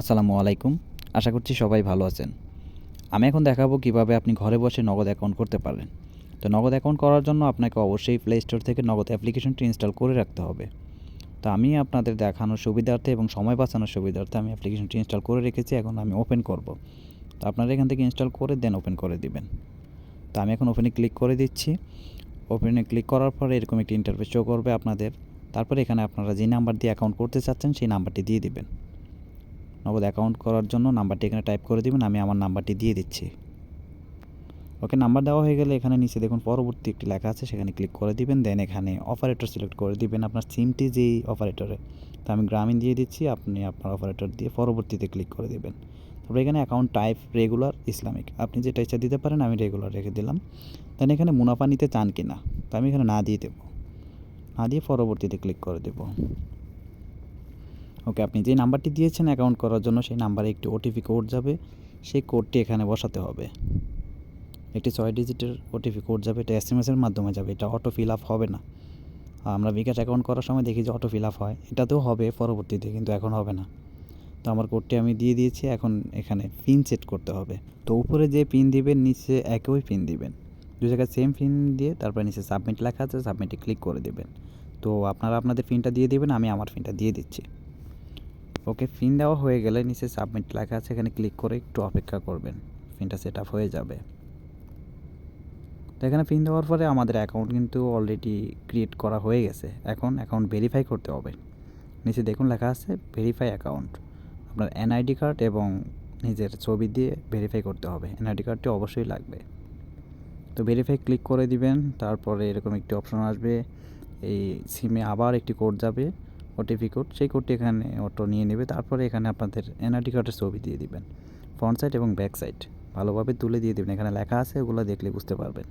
আসসালামু আলাইকুম। আশা করছি সবাই ভালো আছেন। আমি এখন দেখাবো কীভাবে আপনি ঘরে বসে নগদ অ্যাকাউন্ট করতে পারেন তো নগদ অ্যাকাউন্ট করার জন্য আপনাকে অবশ্যই প্লে স্টোর থেকে নগদ অ্যাপ্লিকেশনটি ইনস্টল করে রাখতে হবে। তো আমি আপনাদের দেখানোর সুবিধার্থে এবং সময় বাঁচানোর সুবিধার্থে আমি অ্যাপ্লিকেশনটি ইনস্টল করে রেখেছি, এখন আমি ওপেন করব। তো আপনারা এখান থেকে ইনস্টল করে দেন, ওপেন করে দিবেন। তো আমি এখন ওপেনে ক্লিক করে দিচ্ছি। ওপেনে ক্লিক করার পরে এরকম একটি ইন্টারভিউ শো করবে আপনাদের। তারপরে এখানে আপনারা যে নাম্বার দিয়ে অ্যাকাউন্ট করতে চাচ্ছেন, সেই নাম্বারটি দিয়ে দিবেন। নগদ অ্যাকাউন্ট করার জন্য নাম্বারটি এখানে টাইপ করে দিবেন, আমি আমার নাম্বারটি দিয়ে দিচ্ছি। ওকে নাম্বার দেওয়া হয়ে গেলে এখানে নিচে দেখুন পরবর্তী একটি লেখা আছে, সেখানে ক্লিক করে দিবেন দেন এখানে অপারেটর সিলেক্ট করে দিবেন আপনার সিমটি যেই অপারেটরে তো আমি গ্রামীণ দিয়ে দিচ্ছি, আপনি আপনার অপারেটর দিয়ে পরবর্তীতে ক্লিক করে দিবেন। তারপরে এখানে অ্যাকাউন্ট টাইপ রেগুলার ইসলামিক আপনি যেটা ইচ্ছা দিতে পারেন, আমি রেগুলার রেখে দিলাম। দেন এখানে মুনাফা নিতে চান কি না তো আমি এখানে না দিয়ে দেবো। না দিয়ে পরবর্তীতে ক্লিক করে দেবো। ওকে, আপনি যে নাম্বারটি দিয়েছেন অ্যাকাউন্ট করার জন্য সেই নাম্বারে একটি ওটিপি কোড যাবে। সেই কোডটি এখানে বসাতে হবে। একটি ছয় ডিজিটের ওটিপি কোড যাবে, এটা এস এম এসের মাধ্যমে যাবে, এটা অটো ফিল আপ হবে না। আমরা বিকাশ অ্যাকাউন্ট করার সময় দেখি যে অটো ফিল আপ হয়, এটাতেও হবে পরবর্তীতে, কিন্তু এখন হবে না। তো আমার কোডটি আমি দিয়ে দিয়েছি, এখন এখানে পিন সেট করতে হবে। তো উপরে যে পিন দিবেন, নিচে একই পিন দিবেন। দু জায়গায় সেম পিন দিয়ে তারপরে নিচে সাবমিট লেখা আছে সাবমিটে ক্লিক করে দেবেন। তো আপনারা আপনাদের পিনটা দিয়ে দেবেন, আমি আমার পিনটা দিয়ে দিচ্ছি। ওকে পিন দেওয়া হয়ে গেলে নিচে সাবমিট লেখা আছে, এখানে ক্লিক করে একটু অপেক্ষা করবেন পিনটা সেট আপ হয়ে যাবে। তো এখানে পিন দেওয়ার পরে আমাদের অ্যাকাউন্ট কিন্তু অলরেডি ক্রিয়েট করা হয়ে গেছে। এখন অ্যাকাউন্ট ভেরিফাই করতে হবে। নিচে দেখুন লেখা আছে ভেরিফাই অ্যাকাউন্ট আপনার এনআইডি কার্ড এবং নিজের ছবি দিয়ে ভেরিফাই করতে হবে। এনআইডি কার্ডটি অবশ্যই লাগবে। তো ভেরিফাই ক্লিক করে দিবেন, তারপরে এরকম একটি অপশন আসবে। এই সিমে আবার একটি কোড যাবে। ওটিপি কোড সেই কোডটি এখানে অটো নিয়ে নেবে। তারপরে এখানে আপনাদের এনআইডি কার্ডের ছবি দিয়ে দিবেন। ফ্রন্ট সাইড এবং ব্যাক সাইড ভালোভাবে তুলে দিয়ে দেবেন। এখানে লেখা আছে, ওগুলো দেখলে বুঝতে পারবেন।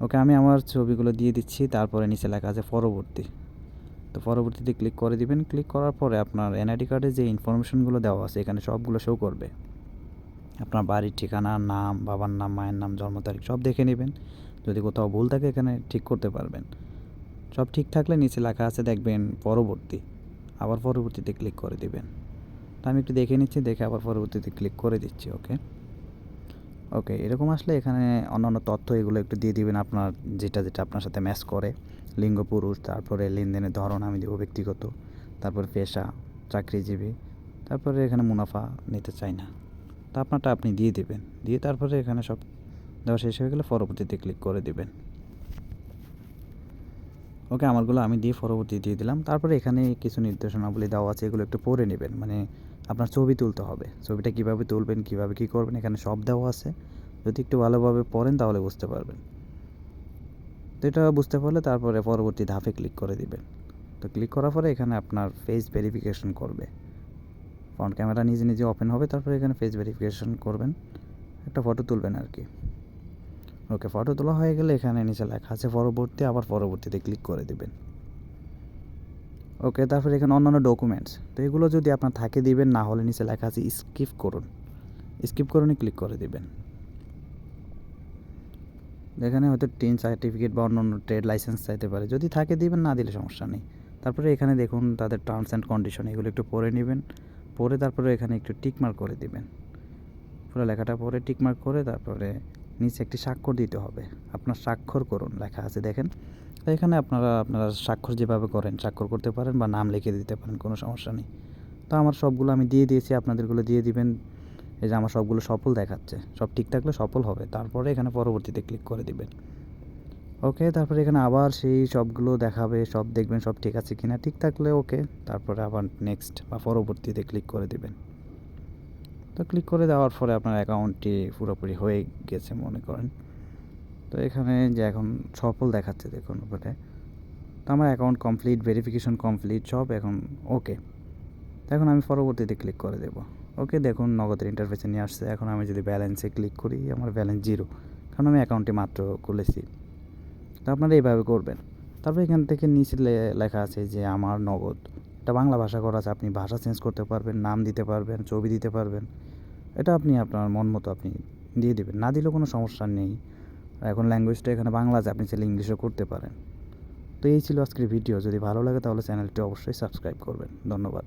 ওকে, আমি আমার ছবিগুলো দিয়ে দিচ্ছি। তারপরে নিচে লেখা আছে পরবর্তী। তো পরবর্তীতে ক্লিক করে দিবেন। ক্লিক করার পরে আপনার এনআইডি কার্ডে যে ইনফরমেশনগুলো দেওয়া আছে, এখানে সবগুলো শো করবে। আপনার বাড়ির ঠিকানা, নাম, বাবার নাম, মায়ের নাম, জন্ম তারিখ সব দেখে নেবেন। যদি কোথাও ভুল থাকে, এখানে ঠিক করতে পারবেন। সব ঠিক থাকলে নিচে লেখা আছে দেখবেন পরবর্তী। আবার পরবর্তীতে ক্লিক করে দিবেন। তো আমি একটু দেখে নিচ্ছি, দেখে আবার পরবর্তীতে ক্লিক করে দিচ্ছি ওকে ওকে এরকম আসলে এখানে অন্যান্য তথ্য এগুলো একটু দিয়ে দিবেন আপনার যেটা যেটা আপনার সাথে ম্যাচ করে। লিঙ্গ পুরুষ, তারপরে লেনদেনের ধরন আমি দেবো ব্যক্তিগত, তারপর পেশা, চাকরিজীবী, তারপরে এখানে মুনাফা নিতে চাই না। তা আপনারটা আপনি দিয়ে দেবেন, দিয়ে তারপরে এখানে সব দেওয়া শেষ হয়ে গেলে পরবর্তীতে ক্লিক করে দেবেন। ওকে, আমারগুলো আমি দিয়ে পরবর্তী দিয়ে দিলাম। তারপরে এখানে কিছু নির্দেশনাবলী দেওয়া আছে, এগুলো একটু পড়ে নেবেন। মানে আপনার ছবি তুলতে হবে। ছবিটা কীভাবে তুলবেন, কীভাবে কী করবেন, এখানে সব দেওয়া আছে। যদি একটু ভালোভাবে পড়েন তাহলে বুঝতে পারবেন। তো এটা বুঝতে পারলে তারপরে পরবর্তী ধাপে ক্লিক করে দিবেন। তো ক্লিক করার পরে এখানে আপনার ফেস ভেরিফিকেশন করবে। ফ্রন্ট ক্যামেরা নিজে নিজে ওপেন হবে, তারপরে এখানে ফেস ভেরিফিকেশন করবেন। একটা ফটো তুলবেন আর কি। ওকে ফটো তোলা হয়ে গেলে এখানে নিচে লেখা আছে, পরবর্তী, আবার পরবর্তীতে ক্লিক করে দেবেন। ওকে, তারপরে এখানে অন্যান্য ডকুমেন্টস তো এগুলো যদি আপনার থাকে দিবেন, না হলে নিচে লেখা আছে স্কিপ করুন। স্কিপ করুনই ক্লিক করে দিবেন। এখানে হয়তো টিন সার্টিফিকেট বা অন্য অন্য ট্রেড লাইসেন্স চাইতে পারে। যদি থাকে দিবেন, না দিলে সমস্যা নেই। তারপরে এখানে দেখুন তাদের টার্মস অ্যান্ড কন্ডিশন এগুলো একটু পড়ে নেবেন। পরে তারপরে এখানে একটু টিকমার্ক করে দিবেন। পুরো লেখাটা পরে টিকমার্ক করে তারপরে নিচে একটি স্বাক্ষর দিতে হবে। আপনার স্বাক্ষর করুন, লেখা আছে, দেখেন। তো এখানে আপনারা আপনারা স্বাক্ষর যেভাবে করেন, স্বাক্ষর করতে পারেন বা নাম লিখে দিতে পারেন, কোনো সমস্যা নেই। তো আমার সবগুলো আমি দিয়ে দিয়েছি, আপনাদেরগুলো দিয়ে দিবেন। এই যে আমার সবগুলো সফল দেখাচ্ছে, সব ঠিক থাকলে সফল হবে। তারপরে এখানে পরবর্তীতে ক্লিক করে দিবেন। ওকে, তারপরে এখানে আবার সেই সবগুলো দেখাবে, সব দেখবেন সব ঠিক আছে কিনা, ঠিক থাকলে ওকে, তারপরে আবার নেক্সট বা পরবর্তীতে ক্লিক করে দিবেন। তো ক্লিক করে দেওয়ার পরে আপনার অ্যাকাউন্টটি পুরোপুরি হয়ে গেছে মনে করেন। তো এখানে যে এখন সফল দেখাচ্ছে দেখুন উপরে তো আমার অ্যাকাউন্ট কমপ্লিট ভেরিফিকেশন কমপ্লিট সব এখন ওকে এখন আমি পরবর্তীতে ক্লিক করে দেবো। ওকে দেখুন নগদের ইন্টারফেসে নিয়ে আসছে। এখন আমি যদি ব্যালেন্সে ক্লিক করি, আমার ব্যালেন্স জিরো কারণ আমি অ্যাকাউন্টটি মাত্র খুলেছি। তো আপনারা এইভাবে করবেন। তারপর এখান থেকে নিচে লেখা আছে যে আমার নগদ। এটা বাংলা ভাষা করা আছে। আপনি ভাষা চেঞ্জ করতে পারবেন, নাম দিতে পারবেন, ছবি দিতে পারবেন। এটা আপনি আপনার মন মতো আপনি দিয়ে দেবেন। না দিলেও কোনো সমস্যা নেই। এখন ল্যাঙ্গুয়েজটা এখানে বাংলা আছে, আপনি চাইলে ইংলিশও করতে পারেন। তো এই ছিল আজকের ভিডিও যদি ভালো লাগে তাহলে চ্যানেলটি অবশ্যই সাবস্ক্রাইব করবেন। ধন্যবাদ।